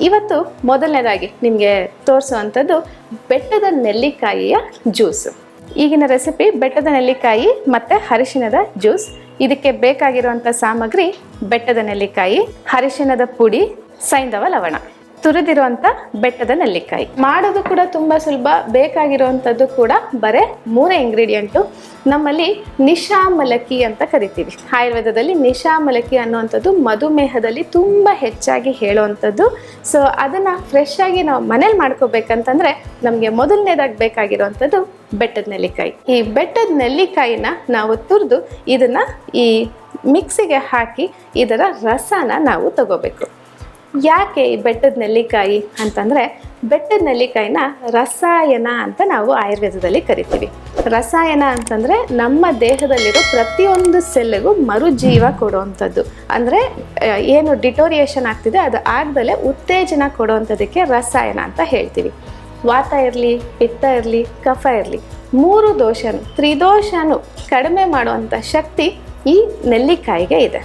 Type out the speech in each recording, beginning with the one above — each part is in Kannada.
ಇವತ್ತು ಮೊದಲನೇದಾಗಿ ನಿಮಗೆ ತೋರಿಸುವಂಥದ್ದು ಬೆಟ್ಟದ ನೆಲ್ಲಿಕಾಯಿಯ ಜ್ಯೂಸು. ಈಗಿನ ರೆಸಿಪಿ ಬೆಟ್ಟದ ನೆಲ್ಲಿಕಾಯಿ ಮತ್ತು ಅರಿಶಿಣದ ಜ್ಯೂಸ್. ಇದಕ್ಕೆ ಬೇಕಾಗಿರುವಂಥ ಸಾಮಗ್ರಿ ಬೆಟ್ಟದ ನೆಲ್ಲಿಕಾಯಿ, ಅರಿಶಿಣದ ಪುಡಿ, ಸೈಂಧವ ಲವಣ. ತುರಿದಿರುವಂಥ ಬೆಟ್ಟದ ನೆಲ್ಲಿಕಾಯಿ. ಮಾಡೋದು ಕೂಡ ತುಂಬ ಸುಲಭ ಬೇಕಾಗಿರುವಂಥದ್ದು ಕೂಡ ಬರೇ ಮೂರೇ ಇಂಗ್ರೀಡಿಯೆಂಟು ನಮ್ಮಲ್ಲಿ ನಿಶಾಮಲಕಿ ಅಂತ ಕರಿತೀವಿ. ಆಯುರ್ವೇದದಲ್ಲಿ ನಿಶಾಮಲಕಿ ಅನ್ನುವಂಥದ್ದು ಮಧುಮೇಹದಲ್ಲಿ ತುಂಬ ಹೆಚ್ಚಾಗಿ ಹೇಳುವಂಥದ್ದು. ಸೊ ಅದನ್ನು ಫ್ರೆಶ್ ಆಗಿ ನಾವು ಮನೇಲಿ ಮಾಡ್ಕೋಬೇಕಂತಂದ್ರೆ ನಮಗೆ ಮೊದಲನೇದಾಗಿ ಬೇಕಾಗಿರುವಂಥದ್ದು ಬೆಟ್ಟದ ನೆಲ್ಲಿಕಾಯಿ. ಈ ಬೆಟ್ಟದ ನೆಲ್ಲಿಕಾಯಿನ ನಾವು ತುರಿದು ಇದನ್ನು ಈ ಮಿಕ್ಸಿಗೆ ಹಾಕಿ ಇದರ ರಸನ ನಾವು ತಗೋಬೇಕು. ಯಾಕೆ ಈ ಬೆಟ್ಟದ ನೆಲ್ಲಿಕಾಯಿ ಅಂತಂದರೆ ಬೆಟ್ಟದ ನೆಲ್ಲಿಕಾಯಿನ ರಸಾಯನ ಅಂತ ನಾವು ಆಯುರ್ವೇದದಲ್ಲಿ ಕರಿತೀವಿ. ರಸಾಯನ ಅಂತಂದರೆ ನಮ್ಮ ದೇಹದಲ್ಲಿರೋ ಪ್ರತಿಯೊಂದು ಸೆಲ್ಲಿಗೂ ಮರುಜೀವ ಕೊಡುವಂಥದ್ದು. ಅಂದರೆ ಏನು ಡಿಟೋರಿಯೇಷನ್ ಆಗ್ತಿದೆ, ಅದು ಆಗ್ದಲೇ ಉತ್ತೇಜನ ಕೊಡುವಂಥದ್ದಕ್ಕೆ ರಸಾಯನ ಅಂತ ಹೇಳ್ತೀವಿ. ವಾತ ಇರಲಿ ಪಿತ್ತ ಇರಲಿ, ಕಫ ಇರಲಿ, ಮೂರು ದೋಷನು, ತ್ರಿದೋಷನು ಕಡಿಮೆ ಮಾಡುವಂಥ ಶಕ್ತಿ ಈ ನೆಲ್ಲಿಕಾಯಿಗೆ ಇದೆ.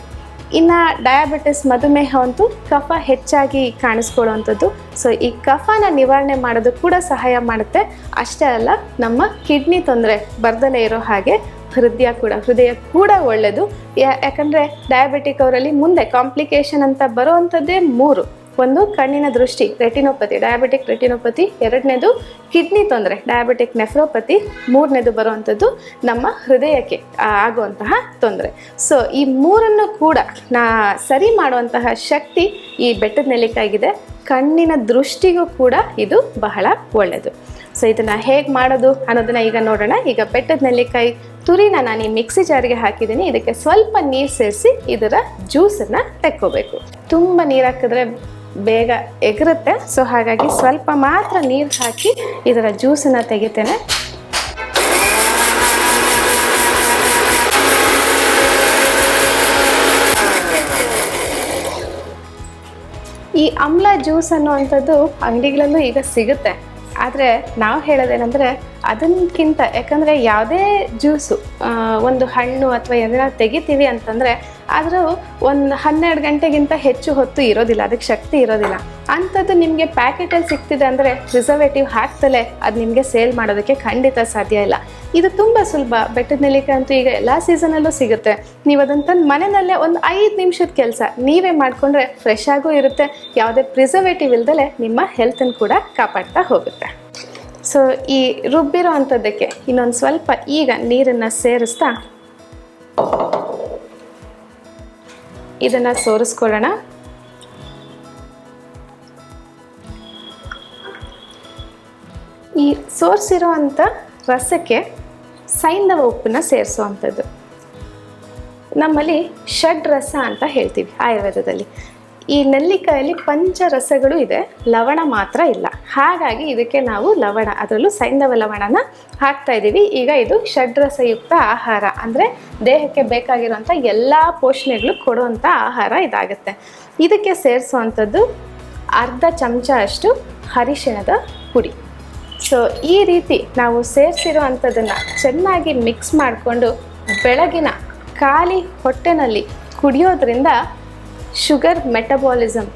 ಇನ್ನು ಡಯಾಬಿಟಿಸ್ ಮಧುಮೇಹ ಅಂತೂ ಕಫ ಹೆಚ್ಚಾಗಿ ಕಾಣಿಸ್ಕೊಳ್ಳುವಂಥದ್ದು. ಸೊ ಈ ಕಫನ ನಿವಾರಣೆ ಮಾಡೋದು ಕೂಡ ಸಹಾಯ ಮಾಡುತ್ತೆ. ಅಷ್ಟೇ ಅಲ್ಲ, ನಮ್ಮ ಕಿಡ್ನಿ ತೊಂದರೆ ಬರ್ದಲೇ ಇರೋ ಹಾಗೆ ಹೃದಯ ಕೂಡ ಹೃದಯ ಕೂಡ ಒಳ್ಳೆಯದು ಯಾಕಂದರೆ ಡಯಾಬಿಟಿಕ್ ಅವರಲ್ಲಿ ಮುಂದೆ ಕಾಂಪ್ಲಿಕೇಶನ್ ಅಂತ ಬರುವಂಥದ್ದೇ ಮೂರು. ಒಂದು ಕಣ್ಣಿನ ದೃಷ್ಟಿ, ರೆಟಿನೋಪತಿ ಡಯಾಬಿಟಿಕ್ ರೆಟಿನೋಪತಿ ಎರಡನೇದು ಕಿಡ್ನಿ ತೊಂದರೆ ಡಯಾಬಿಟಿಕ್ ನೆಫ್ರೋಪತಿ ಮೂರನೇದು ಬರುವಂಥದ್ದು ನಮ್ಮ ಹೃದಯಕ್ಕೆ ಆಗುವಂತಹ ತೊಂದರೆ. ಸೊ ಈ ಮೂರನ್ನು ಕೂಡ ನಾ ಸರಿ ಮಾಡುವಂತಹ ಶಕ್ತಿ ಈ ಬೆಟ್ಟದ ನೆಲ್ಲಿಕಾಯಿಗಿದೆ. ಕಣ್ಣಿನ ದೃಷ್ಟಿಗೂ ಕೂಡ ಇದು ಬಹಳ ಒಳ್ಳೆಯದು ಸೊ ಇದನ್ನು ಹೇಗೆ ಮಾಡೋದು ಅನ್ನೋದನ್ನು ಈಗ ನೋಡೋಣ. ಈಗ ಬೆಟ್ಟದ ನೆಲ್ಲಿಕಾಯಿ ತುರಿನ ನಾನು ಈ ಮಿಕ್ಸಿ ಜಾರಿಗೆ ಹಾಕಿದ್ದೀನಿ. ಇದಕ್ಕೆ ಸ್ವಲ್ಪ ನೀರು ಸೇರಿಸಿ ಇದರ ಜ್ಯೂಸನ್ನು ತೆಕ್ಕೋಬೇಕು. ತುಂಬ ನೀರು ಹಾಕಿದ್ರೆ ಬೇಗ ಎಗರುತ್ತೆ. ಸೊ ಹಾಗಾಗಿ ಸ್ವಲ್ಪ ಮಾತ್ರ ನೀರು ಹಾಕಿ ಇದರ ಜ್ಯೂಸನ್ನು ತೆಗಿತೇನೆ. ಈ ಅಮ್ಲ ಜ್ಯೂಸ್ ಅನ್ನುವಂಥದ್ದು ಅಂಗಡಿಗಳಲ್ಲೂ ಈಗ ಸಿಗುತ್ತೆ. ಆದರೆ ನಾವು ಹೇಳೋದೇನೆಂದರೆ ಅದಕ್ಕಿಂತ ಯಾಕಂದರೆ ಯಾವುದೇ ಜ್ಯೂಸು ಒಂದು ಹಣ್ಣು ಅಥವಾ ಏನಾರ ತೆಗಿತೀವಿ ಅಂತಂದರೆ, ಆದರೂ ಒಂದು ಹನ್ನೆರಡು ಗಂಟೆಗಿಂತ ಹೆಚ್ಚು ಹೊತ್ತು ಇರೋದಿಲ್ಲ, ಅದಕ್ಕೆ ಶಕ್ತಿ ಇರೋದಿಲ್ಲ. ಅಂಥದ್ದು ನಿಮಗೆ ಪ್ಯಾಕೆಟಲ್ಲಿ ಸಿಗ್ತಿದೆ ಅಂದರೆ ಪ್ರಿಸರ್ವೇಟಿವ್ ಹಾಕ್ತಲೇ ಅದು ನಿಮಗೆ ಸೇಲ್ ಮಾಡೋದಕ್ಕೆ ಖಂಡಿತ ಸಾಧ್ಯ ಇಲ್ಲ. ಇದು ತುಂಬ ಸುಲಭ. ಬೆಟ್ಟದ ನೆಲ್ಲಿಕಾಯಿ ಅಂತೂ ಈಗ ಎಲ್ಲ ಸೀಸನಲ್ಲೂ ಸಿಗುತ್ತೆ. ನೀವು ಅದನ್ನು ತಂದು ಮನೆಯಲ್ಲೇ ಒಂದು ಐದು ನಿಮಿಷದ ಕೆಲಸ ನೀವೇ ಮಾಡಿಕೊಂಡ್ರೆ ಫ್ರೆಶ್ ಆಗೂ ಇರುತ್ತೆ. ಯಾವುದೇ ಪ್ರಿಸರ್ವೇಟಿವ್ ಇಲ್ಲದಲೇ ನಿಮ್ಮ ಹೆಲ್ತನ್ನು ಕೂಡ ಕಾಪಾಡ್ತಾ ಹೋಗುತ್ತೆ. ಸೊ ಈ ರುಬ್ಬಿರೋ ಅಂಥದ್ದಕ್ಕೆ ಇನ್ನೊಂದು ಸ್ವಲ್ಪ ಈಗ ನೀರನ್ನು ಸೇರಿಸ್ತಾ ಇದನ್ನು ಸೋರಿಸ್ಕೊಳ್ಳೋಣ. ಈ ಸೋರಿಸಿರೋ ಅಂಥ ರಸಕ್ಕೆ ಸೈಂಧವ ಉಪ್ಪನ್ನು ಸೇರಿಸುವಂಥದ್ದು ನಮ್ಮಲ್ಲಿ ಷಡ್ ರಸ ಅಂತ ಹೇಳ್ತೀವಿ ಆಯುರ್ವೇದದಲ್ಲಿ. ಈ ನೆಲ್ಲಿಕಾಯಲ್ಲಿ ಪಂಚರಸಗಳು ಇದೆ. ಲವಣ ಮಾತ್ರ ಇಲ್ಲ. ಹಾಗಾಗಿ ಇದಕ್ಕೆ ನಾವು ಲವಣ, ಅದರಲ್ಲೂ ಸೈಂಧವ ಲವಣನ ಹಾಕ್ತಾ ಇದ್ದೀವಿ. ಈಗ ಇದು ಷಡ್ರಸಯುಕ್ತ ಆಹಾರ, ಅಂದರೆ ದೇಹಕ್ಕೆ ಬೇಕಾಗಿರುವಂಥ ಎಲ್ಲ ಪೋಷಣೆಗಳು ಕೊಡುವಂಥ ಆಹಾರ ಇದಾಗುತ್ತೆ. ಇದಕ್ಕೆ ಸೇರಿಸುವಂಥದ್ದು ಅರ್ಧ ಚಮಚ ಅಷ್ಟು ಅರಿಶಿಣದ ಪುಡಿ. ಸೊ ಈ ರೀತಿ ನಾವು ಸೇರಿಸಿರೋ ಚೆನ್ನಾಗಿ ಮಿಕ್ಸ್ ಮಾಡಿಕೊಂಡು ಬೆಳಗಿನ ಖಾಲಿ ಹೊಟ್ಟೆನಲ್ಲಿ ಕುಡಿಯೋದ್ರಿಂದ ಶುಗರ್ ಮೆಟಬಾಲಿಸಮ್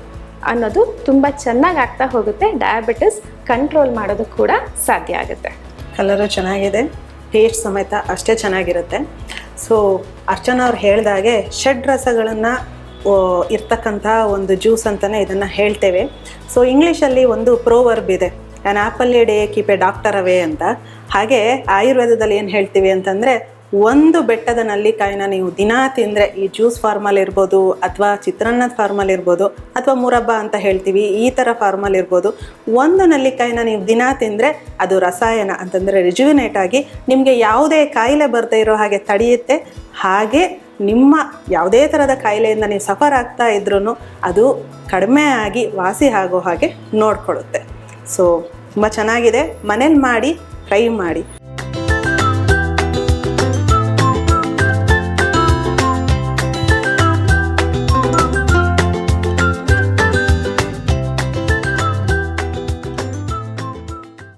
ಅನ್ನೋದು ತುಂಬ ಚೆನ್ನಾಗಿ ಆಗ್ತಾ ಹೋಗುತ್ತೆ. ಡಯಾಬಿಟಿಸ್ ಕಂಟ್ರೋಲ್ ಮಾಡೋದು ಕೂಡ ಸಾಧ್ಯ ಆಗುತ್ತೆ. ಕಲರು ಚೆನ್ನಾಗಿದೆ. ಟೇಸ್ಟ್ ಸಮೇತ ಅಷ್ಟೇ ಚೆನ್ನಾಗಿರುತ್ತೆ. ಸೊ ಅರ್ಚನಾ ಅವ್ರು ಹೇಳಿದಾಗೆ ಷಡ್ ರಸಗಳನ್ನು ಇರ್ತಕ್ಕಂಥ ಒಂದು ಜ್ಯೂಸ್ ಅಂತಲೇ ಇದನ್ನು ಹೇಳ್ತೇವೆ. ಸೊ ಇಂಗ್ಲೀಷಲ್ಲಿ ಒಂದು ಪ್ರೋವರ್ಬ್ ಇದೆ. An apple a day keep a doctor away ಅಂತ. ಹಾಗೆ, ಆಯುರ್ವೇದದಲ್ಲಿ ಏನು ಹೇಳ್ತೀವಿ ಅಂತಂದರೆ ಒಂದು ಬೆಟ್ಟದ ನಲ್ಲಿಕಾಯಿನ ನೀವು ದಿನ ತಿಂದರೆ ಈ ಜ್ಯೂಸ್ ಫಾರ್ಮಲ್ಲಿ ಇರ್ಬೋದು ಅಥವಾ ಚಿತ್ರಾನ್ನದ ಫಾರ್ಮಲ್ಲಿ ಇರ್ಬೋದು ಅಥವಾ ಮುರಬ್ಬ ಅಂತ ಹೇಳ್ತೀವಿ, ಈ ಥರ ಫಾರ್ಮಲ್ ಇರ್ಬೋದು. ಒಂದು ನಲ್ಲಿಕಾಯಿನ ನೀವು ದಿನ ತಿಂದರೆ ಅದು ರಸಾಯನ ಅಂತಂದರೆ ರಿಜುವಿನೇಟ್ ಆಗಿ ನಿಮಗೆ ಯಾವುದೇ ಕಾಯಿಲೆ ಬರದೇ ಇರೋ ಹಾಗೆ ತಡೆಯುತ್ತೆ. ಹಾಗೆ ನಿಮ್ಮ ಯಾವುದೇ ಥರದ ಕಾಯಿಲೆಯಿಂದ ನೀವು ಸಫರ್ ಆಗ್ತಾ ಇದ್ರೂ ಅದು ಕಡಿಮೆ ಆಗಿ ವಾಸಿ ಆಗೋ ಹಾಗೆ ನೋಡ್ಕೊಳ್ಳುತ್ತೆ. ಸೊ ತುಂಬ ಚೆನ್ನಾಗಿದೆ. ಮನೇಲಿ ಮಾಡಿ ಟ್ರೈ ಮಾಡಿ.